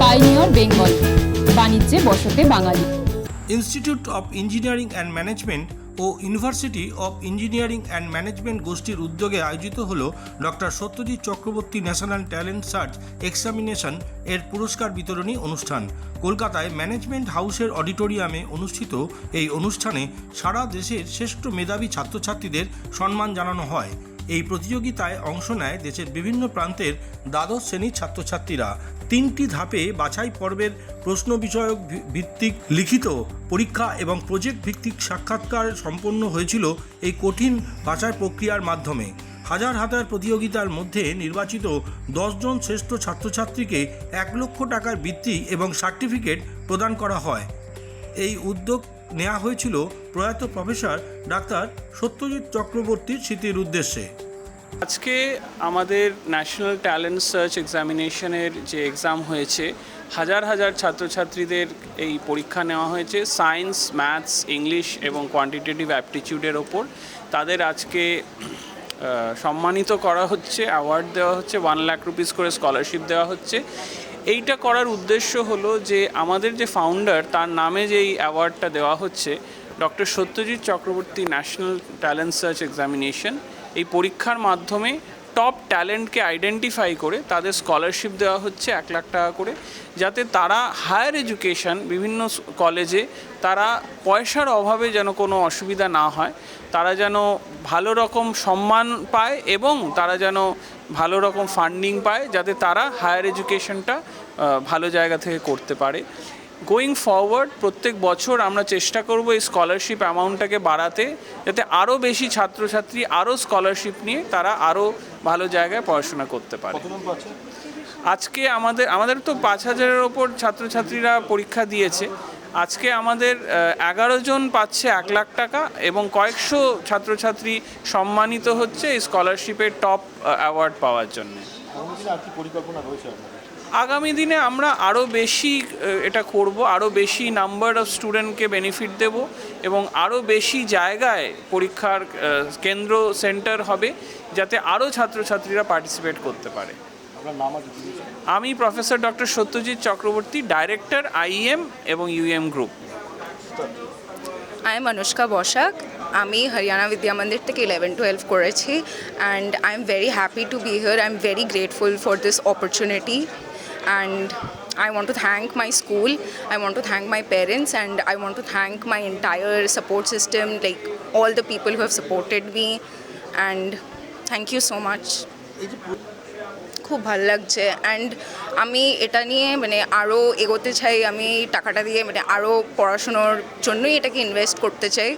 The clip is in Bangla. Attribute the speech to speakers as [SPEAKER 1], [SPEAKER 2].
[SPEAKER 1] পাইনিয়র বেঙ্গল বাণিজ্যে বসতে বাঙালি
[SPEAKER 2] institute of engineering and management O university of engineering and management গোষ্ঠীর উদ্যোগে আয়োজিত হল doctor Satyajit Chakraborty national talent search examination এর পুরস্কার বিতরণী অনুষ্ঠান। কলকাতায় ম্যানেজমেন্ট হাউসের অডিটোরিয়ামে অনুষ্ঠিত এই অনুষ্ঠানে সারা দেশের শ্রেষ্ঠ মেধাবী ছাত্রছাত্রীদের সম্মান জানানো হয়। এই প্রতিযোগিতায় অংশ নেয় দেশের বিভিন্ন প্রান্তের দ্বাদশ শ্রেণির ছাত্রছাত্রীরা। তিনটি ধাপে বাছাই পর্বের প্রশ্ন বিষয়ক ভিত্তিক লিখিত পরীক্ষা এবং প্রজেক্ট ভিত্তিক সাক্ষাৎকার সম্পন্ন হয়েছিল এই কঠিন বাছাই প্রক্রিয়ার মাধ্যমে। হাজার হাজার প্রতিযোগিতার মধ্যে নির্বাচিত দশজন শ্রেষ্ঠ ছাত্রছাত্রীকে এক লক্ষ টাকার বৃত্তি এবং সার্টিফিকেট প্রদান করা হয়। এই উদ্যোগ নেওয়া হয়েছিল প্রয়াত প্রফেসর ডাক্তার সত্যজিৎ চক্রবর্তীর স্মৃতির উদ্দেশ্যে।
[SPEAKER 3] আজকে আমাদের ন্যাশনাল ট্যালেন্ট সার্চ এক্সামিনেশনের যে এক্সাম হয়েছে, হাজার হাজার ছাত্রছাত্রীদের এই পরীক্ষা নেওয়া হয়েছে, সায়েন্স, ম্যাথস, ইংলিশ এবং কোয়ান্টিটেটিভ অ্যাপটিচিউডের ওপর। তাদের আজকে সম্মানিত করা হচ্ছে অ্যাওয়ার্ড দেওয়া হচ্ছে ওয়ান লাখ রুপিস করে স্কলারশিপ দেওয়া হচ্ছে। এইটা করার উদ্দেশ্য হলো যে আমাদের যে ফাউন্ডার তার নামে যে এই অ্যাওয়ার্ডটা দেওয়া হচ্ছে doctor Satyajit Chakraborty national talent search examination এই পরীক্ষার মাধ্যমে টপ ট্যালেন্টকে আইডেন্টিফাই করে তাদের স্কলারশিপ দেওয়া হচ্ছে এক লাখ টাকা করে, যাতে তারা হায়ার এডুকেশন বিভিন্ন কলেজে তারা পয়সার অভাবে যেন কোনো অসুবিধা না হয়, তারা যেন ভালো রকম সম্মান পায় এবং তারা যেন ভালো রকম ফান্ডিং পায়, যাতে তারা হায়ার এডুকেশনটা ভালো জায়গা থেকে করতে পারে। গোয়িং ফরওয়ার্ড প্রত্যেক বছর আমরা চেষ্টা করব এই স্কলারশিপ অ্যামাউন্টটাকে বাড়াতে যাতে আরও বেশি ছাত্রছাত্রী আরও স্কলারশিপ নিয়ে তারা আরও ভালো জায়গায় পড়াশোনা করতে পারে। আজকে আমাদের আমাদের তো পাঁচ হাজারের ওপর ছাত্রছাত্রীরা পরীক্ষা দিয়েছে। আজকে আমাদের এগারো জন পাচ্ছে এক লাখ টাকা এবং কয়েকশো ছাত্রছাত্রী সম্মানিত হচ্ছে এই স্কলারশিপের টপ অ্যাওয়ার্ড পাওয়ার জন্য। আগামী দিনে আমরা আরও বেশি এটা করব আরও বেশি নাম্বার অফ স্টুডেন্টকে বেনিফিট দেব এবং আরও বেশি জায়গায় পরীক্ষার কেন্দ্র সেন্টার হবে যাতে আরও ছাত্রছাত্রীরা পার্টিসিপেট করতে পারে। আমি professor doctor Satyajit Chakraborty director IEM এবং UEM group
[SPEAKER 4] I am Anushka Basak আমি হরিয়ানা বিদ্যা মন্দির থেকে ইলেভেন টুয়েলভ করেছি and I am very happy to be here I am very grateful for this opportunity and I want to thank my school, I want to thank my parents, and I want to thank my entire support system, like all the people who have supported me, and thank you so much. খুব ভালো লাগছে অ্যান্ড আমি এটা নিয়ে মানে আরও এগোতে চাই আমি টাকাটা দিয়ে মানে আরও পড়াশুনোর জন্যই এটাকে ইনভেস্ট করতে চাই